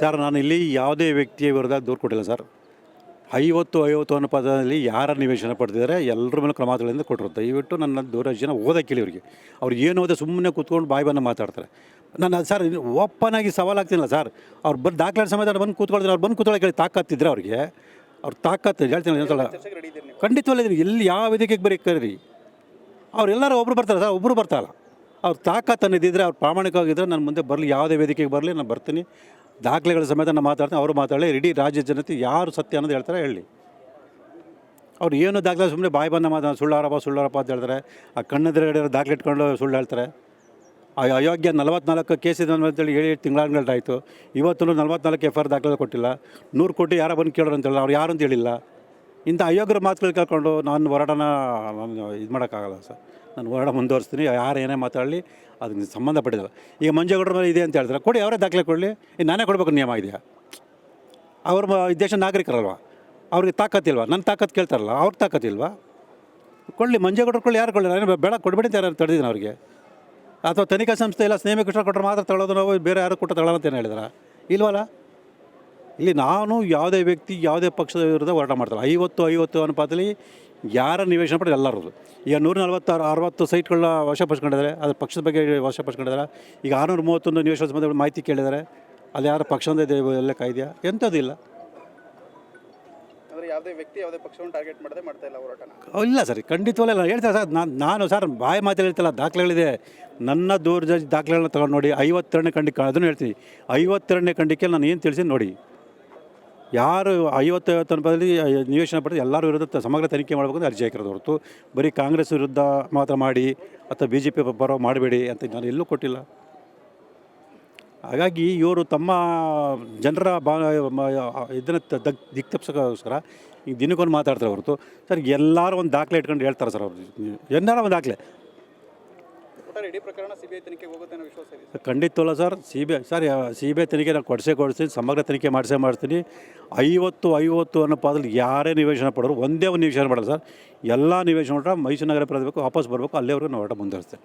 Sir, ನಾನು ಇಲ್ಲಿ ಯಾವುದೇ ವ್ಯಕ್ತಿಯ ವಿರುದ್ಧ ದೂರು ಕೊಟ್ಟಿಲ್ಲ ಸರ್. ಐವತ್ತು ಐವತ್ತು ಅನ್ನೋ ಪದದಲ್ಲಿ ಯಾರ ನಿವೇಶನ ಪಡೆದಿದ್ದಾರೆ, ಎಲ್ಲರ ಮೇಲೆ ಕ್ರಮಗಳಿಂದ ಕೊಟ್ಟರು ದಯವಿಟ್ಟು ನನ್ನ ದೂರ ಓದಕ್ಕೆ ಕೇಳಿ ಅವರಿಗೆ ಅವ್ರು ಏನು ಓದೋ ಸುಮ್ಮನೆ ಕೂತ್ಕೊಂಡು ಬಾಯಿ ಬಂದು ಮಾತಾಡ್ತಾರೆ. ನಾನು ಸರ್ ಓಪನ್ ಆಗಿ ಸವಾಲು ಆಗ್ತೀನಲ್ಲ ಸರ್. ಅವ್ರು ಬಂದು ದಾಖಲೆ ಸಮೇತ ಬಂದು ಕೂತ್ಕೊಳ್ತಾರೆ, ಅವ್ರು ಬಂದು ಕೂತ್ಕೊಳ್ಳೋಕೆ ಹೇಳಿ ತಾಕತ್ತಿದ್ರೆ ಅವ್ರಿಗೆ? ಅವ್ರು ತಾಕತ್ತು ಹೇಳ್ತೀನಿ ಖಂಡಿತವಲ್ಲ ಎಲ್ಲಿ ಯಾವ ವೇದಿಕೆಗೆ ಬರೀ ಅವ್ರೆಲ್ಲರೂ ಒಬ್ರು ಬರ್ತಾರೆ ಸರ್ ಒಬ್ಬರು ಬರ್ತಾರಲ್ಲ ಅವ್ರು ತಾಕತ್ತು ಅನ್ನೋದಿದ್ರೆ ಅವ್ರು ಪ್ರಾಮಾಣಿಕವಾಗಿದ್ದರೆ ನಾನು ಮುಂದೆ ಬರಲಿ, ಯಾವುದೇ ವೇದಿಕೆಗೆ ಬರಲಿ, ನಾನು ಬರ್ತೀನಿ. ದಾಖಲೆಗಳ ಸಮೇತ ನಾನು ಮಾತಾಡ್ತೀನಿ, ಅವರು ಮಾತಾಡಲಿ, ಇಡೀ ರಾಜ್ಯ ಜನತೆ ಯಾರು ಸತ್ಯ ಅನ್ನೋದು ಹೇಳ್ತಾರೆ, ಹೇಳಿ. ಅವ್ರು ಏನು ದಾಖಲೆ ಸುಮ್ಮನೆ ಬಾಯಿ ಬಂದ ಮಾತಾಡ ಸುಳ್ಳಾರಪ್ಪ ಸುಳ್ಳಾರಪ್ಪ ಅಂತ ಹೇಳ್ತಾರೆ. ಆ ಕಣ್ಣೆದುರುಗಡೆ ದಾಖಲೆ ಇಟ್ಕೊಂಡು ಸುಳ್ಳು ಹೇಳ್ತಾರೆ. ಆ ಅಯೋಗ್ಯ ನಲವತ್ನಾಲ್ಕು ಕೇಸ್ ಇದೆ ಅಂತೇಳಿ ಹೇಳಿ ತಿಂಗಳಾಯ್ತು ಇವತ್ತು ನಲ್ವತ್ನಾಲ್ಕು ಎಫ್ ಆರ್ ದಾಖಲೆ ಕೊಟ್ಟಿಲ್ಲ. ನೂರು ಕೋಟಿ ಯಾರೋ ಬಂದು ಕೇಳೋರು ಅಂತೇಳಿ, ಅವ್ರು ಯಾರು ಅಂತ ಹೇಳಿಲ್ಲ. ಇಂಥ ಅಯೋಗ್ಯರ ಮಾತುಗಳು ಕೇಳ್ಕೊಂಡು ನಾನು ಹೋರಾಟನ ಇದು ಮಾಡೋಕ್ಕಾಗಲ್ಲ ಸರ್. ನಾನು ಹೋರಾಟ ಮುಂದುವರಿಸ್ತೀನಿ, ಯಾರು ಏನೇ ಮಾತಾಡಲಿ ಅದಕ್ಕೆ ಸಂಬಂಧಪಟ್ಟಿಲ್ಲ ಈಗ ಮಂಜೇಗೌಡರ ಮೇಲೆ ಇದೆ ಅಂತ ಹೇಳ್ತಾರೆ. ಕೊಡಿ, ಅವರೇ ದಾಖಲೆ ಕೊಡಲಿ. ನಾನೇ ಕೊಡಬೇಕು, ನಿಯಮ ಇದೆಯಾ? ಅವ್ರ ಮ- ನಾಗರಿಕರಲ್ವ? ಅವ್ರಿಗೆ ತಾಕತ್ತಿಲ್ವ ನನ್ನ ತಾಕತ್ತು ಕೇಳ್ತಾರಲ್ಲ, ಅವ್ರ ತಾಕತ್ತಿಲ್ವಾ ಕೊಡಲಿ, ಮಂಜೇಗೌಡರು ಕೊಳ್ಳಿ ಯಾರು ಕೊಳ್ಳಿ ನಾನು ಬೇಡ, ಕೊಡಬೇಡಿ ಅಂತ ಯಾರು ತಡೆದಿದ್ದೀನಿ ಅವ್ರಿಗೆ? ಅಥವಾ ತನಿಖಾ ಸಂಸ್ಥೆ ಇಲ್ಲ, ಸ್ನೇಹ ಕೃಷ್ಣ ಕೊಟ್ಟರೆ ಮಾತ್ರ ತಗೊಳ್ಳೋದು, ನಾವು ಬೇರೆ ಯಾರು ಕೊಟ್ಟು ತಗೊಳ್ಳೋಣ ಅಂತ ಏನು ಹೇಳಿದಾರ? ಇಲ್ವಲ್ಲ? ಇಲ್ಲಿ ನಾನು ಯಾವುದೇ ವ್ಯಕ್ತಿ ಯಾವುದೇ ಪಕ್ಷದ ವಿರುದ್ಧ ಹೋರಾಟ ಮಾಡ್ತಾರೆ ಐವತ್ತು ಐವತ್ತು ಅನುಪಾತದಲ್ಲಿ ಯಾರ ನಿವೇಶನ ಪಡೆದು ಎಲ್ಲರೂ. ಈಗ ನೂರ ನಲ್ವತ್ತಾರು ಅರವತ್ತು ಸೈಟ್ಗಳನ್ನ ವಶಪಡಿಸ್ಕೊಂಡಿದ್ದಾರೆ. ಅದು ಪಕ್ಷದ ಬಗ್ಗೆ ವಶಪಡಿಸ್ಕೊಂಡಿದ್ದಾರೆ. ಈಗ ಆರುನೂರ ಮೂವತ್ತೊಂದು ನಿವೇಶನ ಸಂಬಂಧ ಮಾಹಿತಿ ಕೇಳಿದ್ದಾರೆ. ಅಲ್ಲಿ ಯಾರ ಪಕ್ಷದ ಇದೆ ಎಲ್ಲ ಕಾಯ್ದೆಯಾ? ಎಂಥದ್ದು ಇಲ್ಲ. ಅಂದರೆ ಯಾವುದೇ ವ್ಯಕ್ತಿ ಯಾವುದೇ ಪಕ್ಷವನ್ನು ಟಾರ್ಗೆಟ್ ಮಾಡದೆ ಮಾಡ್ತಾ ಇಲ್ಲ ಸರ್. ಖಂಡಿತವಲ್ಲ ಇಲ್ಲ. ಹೇಳ್ತಾರೆ ಸರ್ ನಾನು ನಾನು ಸರ್ ಬಾಯಿ ಮಾತು ಹೇಳ್ತಿಲ್ಲ ದಾಖಲೆಗಳಿದೆ. ನನ್ನ ದೂರ ದಾಖಲೆಗಳನ್ನ ತಗೊಂಡು ನೋಡಿ ಐವತ್ತೆರಡನೇ ಖಂಡಿಕೆ ಅದನ್ನು ಹೇಳ್ತೀನಿ. ಐವತ್ತೆರಡನೇ ಖಂಡಿಕೆ ನಾನು ಏನು ತಿಳಿಸಿ ನೋಡಿ. ಯಾರು ಐವತ್ತು ಐವತ್ತು ಅನುಪಾತದಲ್ಲಿ ನಿವೇಶನ ಪಡೆದು ಎಲ್ಲರ ವಿರುದ್ಧ ಸಮಗ್ರ ತನಿಖೆ ಮಾಡಬೇಕು ಅಂತ ಅರ್ಜಿ ಹಾಕಿರೋದು ಹೊರತು ಬರೀ ಕಾಂಗ್ರೆಸ್ ವಿರುದ್ಧ ಮಾತ್ರ ಮಾಡಿ ಅಥವಾ ಬಿ ಜೆ ಪಿ ಪರ ಮಾಡಬೇಡಿ ಅಂತ ನಾನು ಎಲ್ಲೂ ಕೊಟ್ಟಿಲ್ಲ. ಹಾಗಾಗಿ ಇವರು ತಮ್ಮ ಜನರ ಬಾ ಇದನ್ನು ದಗ್ ದಿಕ್ ತಪ್ಸೋಕ್ಕೋಸ್ಕರ ಈಗ ದಿನಕ್ಕೊಂದು ಮಾತಾಡ್ತಾರೆ ಹೊರತು. ಸರ್, ಎಲ್ಲರೂ ಒಂದು ದಾಖಲೆ ಇಟ್ಕೊಂಡು ಹೇಳ್ತಾರೆ ಸರ್ ಅವರು. ಎಲ್ಲರೂ ಒಂದು ದಾಖಲೆ. ಇಡೀ ಪ್ರಕರಣ ಸಿಬಿಐ ತನಿಖೆಗೆ ಹೋಗುತ್ತೆ ಅನ್ನೋ ವಿಶ್ವಾಸ ಇದೆ ಖಂಡಿತವಲ್ಲ sir. C B I sir C B I ತನಿಖೆ ನಾನು ಕೊಡಿಸೇ ಕೊಡಿಸ್ತೀನಿ. ಸಮಗ್ರ ತನಿಖೆ ಮಾಡಿಸೇ ಮಾಡ್ತೀನಿ ಐವತ್ತು ಐವತ್ತು ಅನ್ನೋ ಪಾದಲ್ಲಿ ಯಾರೇ ನಿವೇಶನ ಪಡೋರು ಒಂದೇ ಒಂದು ನಿವೇಶನ ಮಾಡಲ್ಲ ಸರ್. ಎಲ್ಲ ನಿವೇಶನ ಹೊರಟ ಮೈಸೂರು ನಗರ ಬರಬೇಕು ವಾಪಸ್ ಬರಬೇಕು. ಅಲ್ಲಿವರೆಗೂ ನಾವು ಹೊರಟ ಮುಂದುವರಿಸ್ತೇನೆ